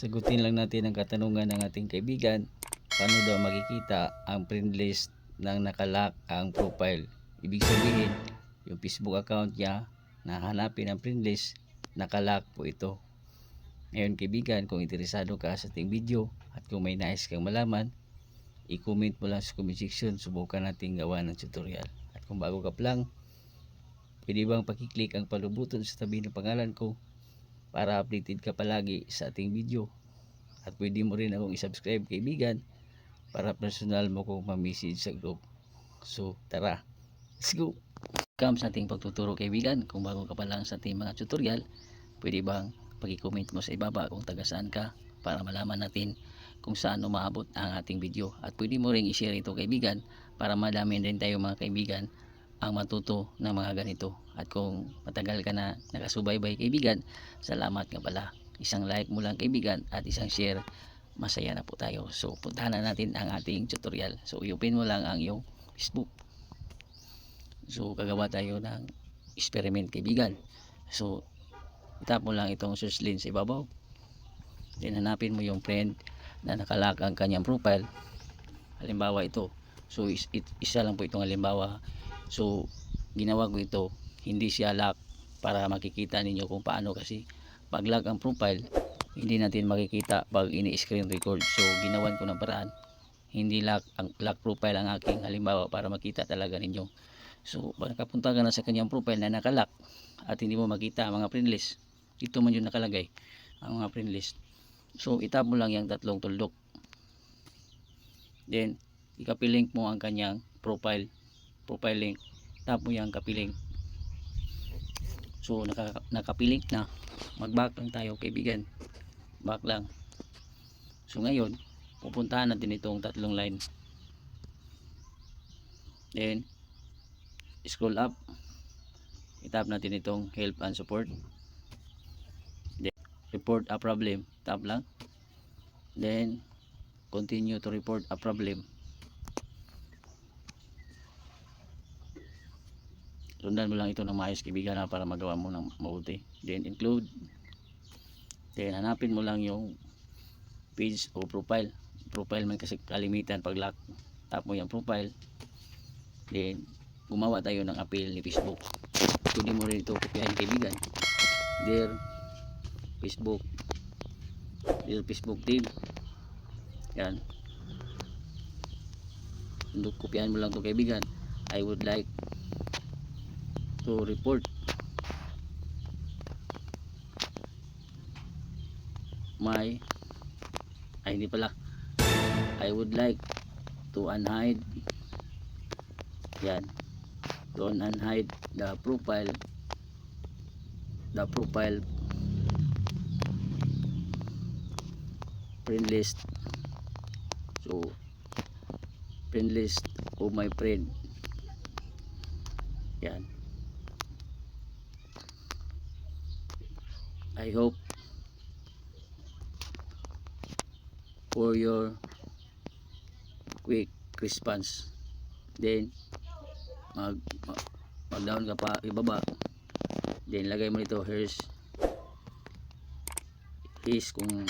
Sagutin lang natin ang katanungan ng ating kaibigan. Paano daw makikita ang friend list ng nakalock ang profile? Ibig sabihin, yung Facebook account niya na hanapin ang friend list, nakalock po ito. Ngayon kaibigan, kung interesado ka sa ating video at kung may nais kang malaman, i-comment mo lang sa comment section. Subukan natin gawa ng tutorial. At kung bago ka pa lang, pwede bang pakiclick ang palubuton sa tabi ng pangalan ko para updated ka palagi sa ating video. At pwede mo rin akong isubscribe kaibigan para personal mo kong ma-message sa group. So, tara. Let's go! Welcome sa ating pagtuturo kaibigan. Kung bago ka pa lang sa ating mga tutorial, pwede bang pag-comment mo sa ibaba kung taga saan ka para malaman natin kung saan umaabot ang ating video. At pwede mo ring i-share ito kaibigan para madami rin tayo mga kaibigan ang matuto ng mga ganito. At kung matagal ka na nakasubaybay kaibigan, salamat nga pala. Isang like mo lang kaibigan at isang share, masaya na po tayo. So puntahan na natin ang ating tutorial. So i-open mo lang ang iyong Facebook. So gagawa tayo ng experiment kaibigan. So itap mo lang itong search link sa ibabaw. Then hanapin mo yung friend na nakalak ang kanyang profile. Halimbawa ito. So is, it, isa lang po itong halimbawa. So ginawa ko ito, hindi siya lock para makikita ninyo kung paano kasi pag lock ang profile, hindi natin makikita pag ini-screen record. So ginawan ko ng paraan. Hindi lock ang lock profile ang aking halimbawa para makita talaga ninyo. So pag nakapunta ka na sa kanyang profile na nakalock at hindi mo makita ang mga friend list, dito man yung nakalagay ang mga friend list. So itap mo lang yung tatlong tuldok. Then ikapilink mo ang kanyang profile profile link. Tap mo yung kapilink. So naka, nakapilink na. Mag-back lang tayo kaibigan. Back lang. So ngayon, pupuntahan natin itong tatlong line. Then scroll up. Itap natin itong help and support. Then report a problem. Tap lang. Then continue to report a problem. Sundan mo lang ito ng maayos kaibigan na para magawa mo ng mabuti. Then include then hanapin mo lang yung page o profile. Profile man kasi kalimitan pag lock tap mo yung profile. Then gumawa tayo ng appeal ni Facebook. Pwede mo rin ito kopyahin kaibigan there Facebook there Facebook team. Yan. Kopyahin mo lang to kaibigan I would like to report. My ay hindi pala. I would like to unhide. Yan. To unhide the profile the profile friend list. So friend list of my friend. Yan I hope for your quick response. Then mag mag, mag down ka pa ibaba. Then lagay mo nito here's his kung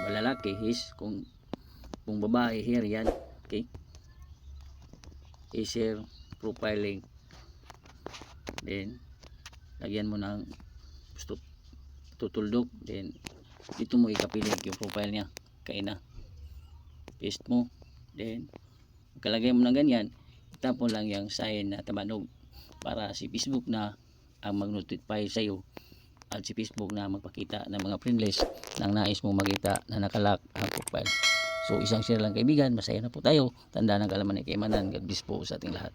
malalaki his kung kung babae here yan okay i-share profile link then lagyan mo ng gusto tutuldok. Then dito mo ikapilig yung profile niya. Kaya na. Paste mo. Then kalagay mo ng ganyan. Itapon lang yung sign na tabanog. Para si Facebook na ang mag-notify sa iyo at si Facebook na magpakita ng mga friend list ng nais mo makita na nakalock ang profile. So isang share lang kaibigan. Masaya na po tayo. Tanda ng kalaman ni Kaimanan God bless po sa ating lahat